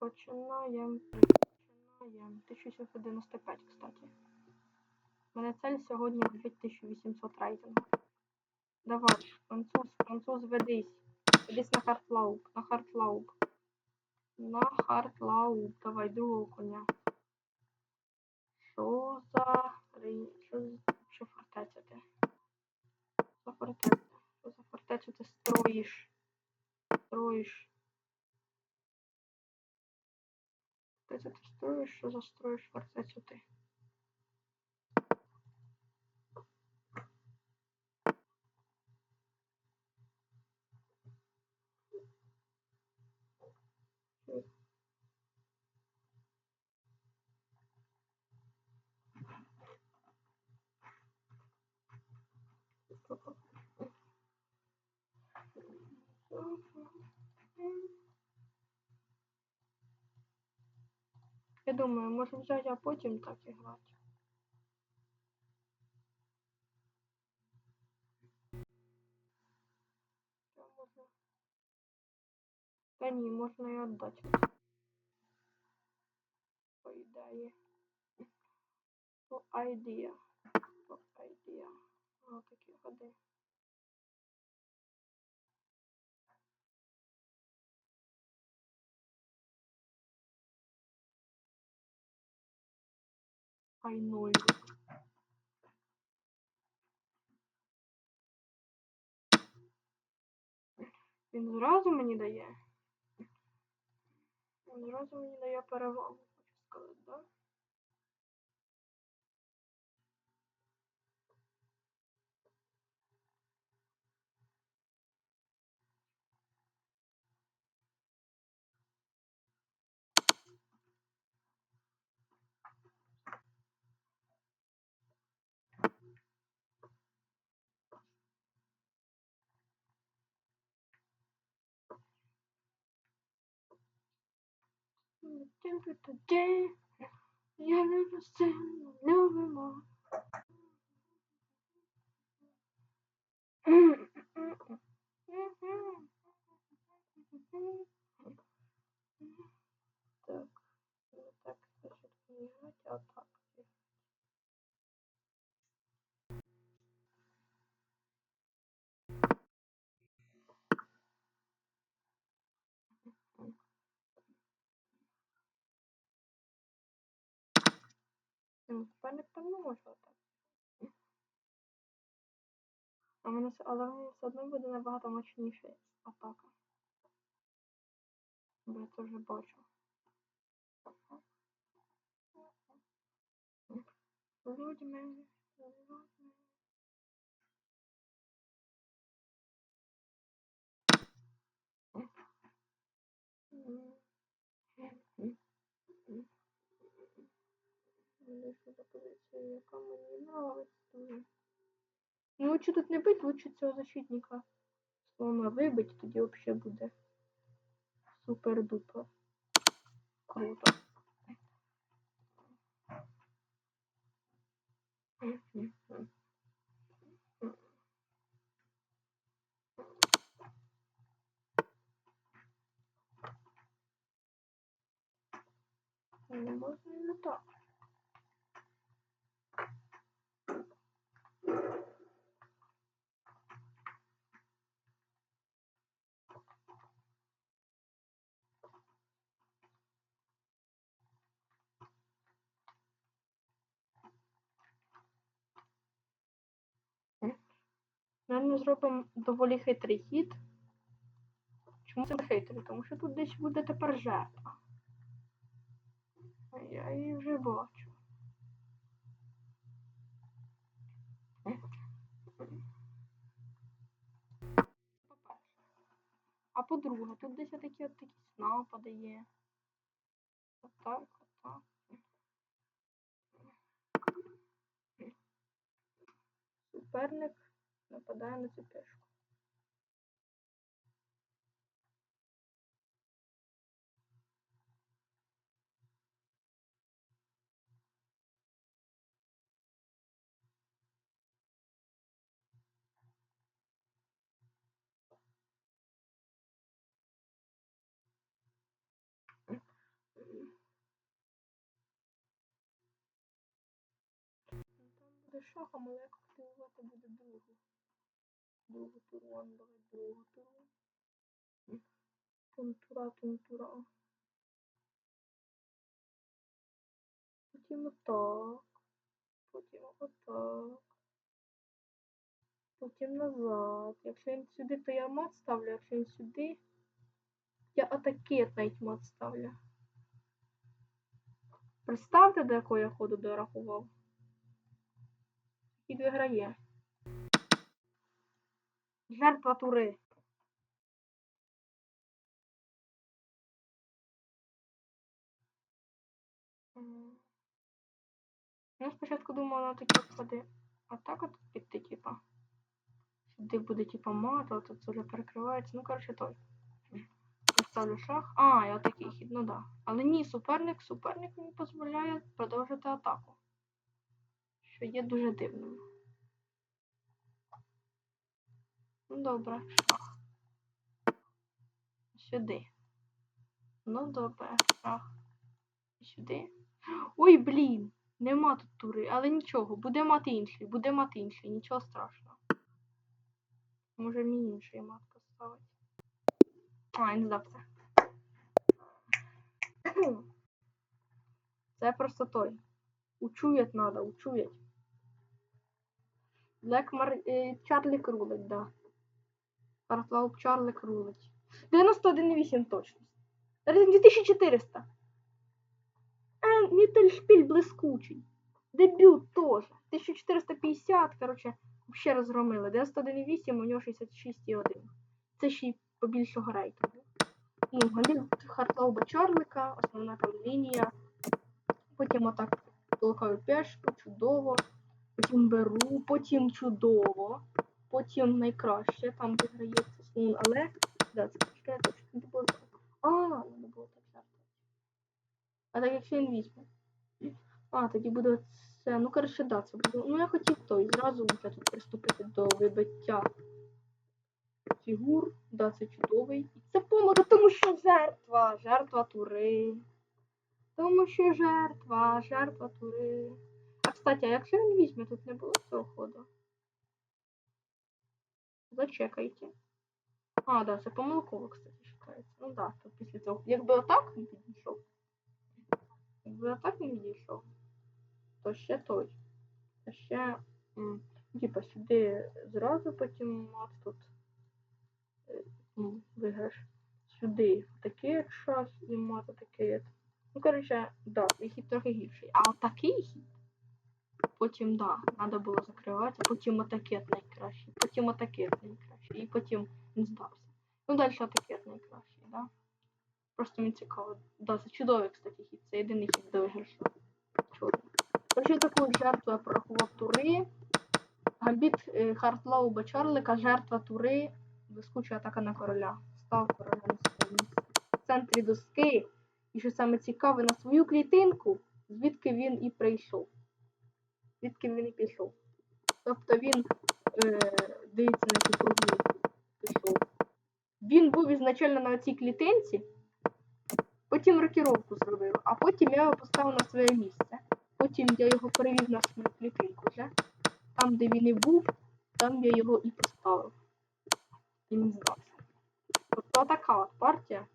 Починаємо. Починаємо. 1795, кстати. У мене цель сьогодні 2800 рейтингу. Давай, француз, француз, ведись. Ведись на хардлауп, на хардлауп. На хардлауп. Давай, другого коня. Що за... Що за... Фортеця ти? Що фортеця? Що за фортецю ти строїш? Строїш. Ти строїш? Що застроїш фортецю ти? Я думаю, може взяти, а потім так і грати. Та ні, можна і віддати. По ідеї. По ідея. По ідея. Ось такі ходи. Ай. Він зразу мені дає. Він зразу мені дає перевагу, хочу сказати, да? Тільки тоді я не сильно любимо. Так, не так, значить, не грати, а так. Ну, Суперник там не може так. А мене, але в все одно буде набагато мощніша атака. Бо я це вже бачу. Людьми, людьми. М. М. М. Сюди позиція, яка мені нравиться дуже. Ну, лучше тут не бить, лучше цього защитника слона вибить, тоді взагалі буде супер-дупер. Круто. Мгм. Не можна і не так. Наверно, зробимо доволі хитрий хід. Чому це хитрий? Тому що тут десь буде тепер жертва. А Я її вже бачу. А по-друге, тут десь отакі от такі напади є. Отак, отак. Суперник Нападає на цю пішку. Шахом, але як активувати буде другу. А ну давай другу туру. Тунтура, тунтура. Потім отак. Потім отак. Потім назад. Якщо він сюди, то я мат ставлю, якщо він сюди, я атакет навіть мат ставлю. Представте, до якого я ходу дорахував. І виграє. Жертва тури. Я спочатку думала на такі ходи. А так от піти, типа. Сюди буде типа мат, а тут вже перекривається. Ну, коротше, той. Ставлю шах. А, я такий хід, ну да. Але ні, суперник, суперник мені дозволяє продовжити атаку. Що є дуже дивним. Ну добре. Сюди. Ну добре, шах. Сюди. Ой, блін! Нема тут тури, але нічого, буде мати інший, буде мати інший, нічого страшного. Може мені інший матка ставить. А, не здався. Це просто той. Учуять надо, учуять. Блек Мар... е, Чарлік да. Партлауп Чарлік рулить. 91,8 точність. Рейтинг 2400. Е, Міттельшпіль блискучий. Дебют теж. 1450, короче, ще розгромили. 91,8, у нього 66,1. Це ще й побільшого рейтингу. Ну, Гамбіт Хартлауба Чарлика, основна там лінія. Потім отак толкаю пешку, чудово. Потім беру, потім чудово. Потім найкраще, там виграється слон, але. Да, це точно не було так. А, не було так жартувати. А так якщо він візьме. А, тоді буде це. Ну, коротше, да, це буде. Ну, я хотів той. Зразу вже тут приступити до вибиття фігур. Да, це чудовий. І це помилка, тому що жертва. Жертва тури. Тому що жертва, жертва тури. А кстати, а якщо він візьме, тут не було цього ходу. Зачекайте. А, да, це помилково, кстати, шукається. Ну да, тут після цього. Якби отак він підійшов. Якби отак він відійшов, то ще той. То ще. Типа сюди зразу потім мат тут. е, Ну, виграш. Сюди такий час і мат такий. Ну, коротше, да, цей хід трохи гірший. А отакий хід. Потім, да, треба було закривати, потім отакет найкращий, потім отакет найкращий, і потім він здався. Ну, далі отакет найкращий, да. Просто мені цікаво. Да, це чудовий, кстати, хід. Це єдиний хід до. Чудо. Короче, таку жертву я порахував тури. Гамбіт е, Хартлауба Чарлика, жертва тури, блискуча атака на короля. Став місце. В центрі доски. І що саме цікаве, на свою клітинку, звідки він і прийшов. Звідки він пішов. Тобто він е, дивиться на цю кругу пішов. Він був ізначально на цій клітинці, потім рокіровку зробив, а потім я його поставив на своє місце. Потім я його перевів на свою клітинку вже. Там, де він і був, там я його і поставив. І він здався. Тобто така от партія.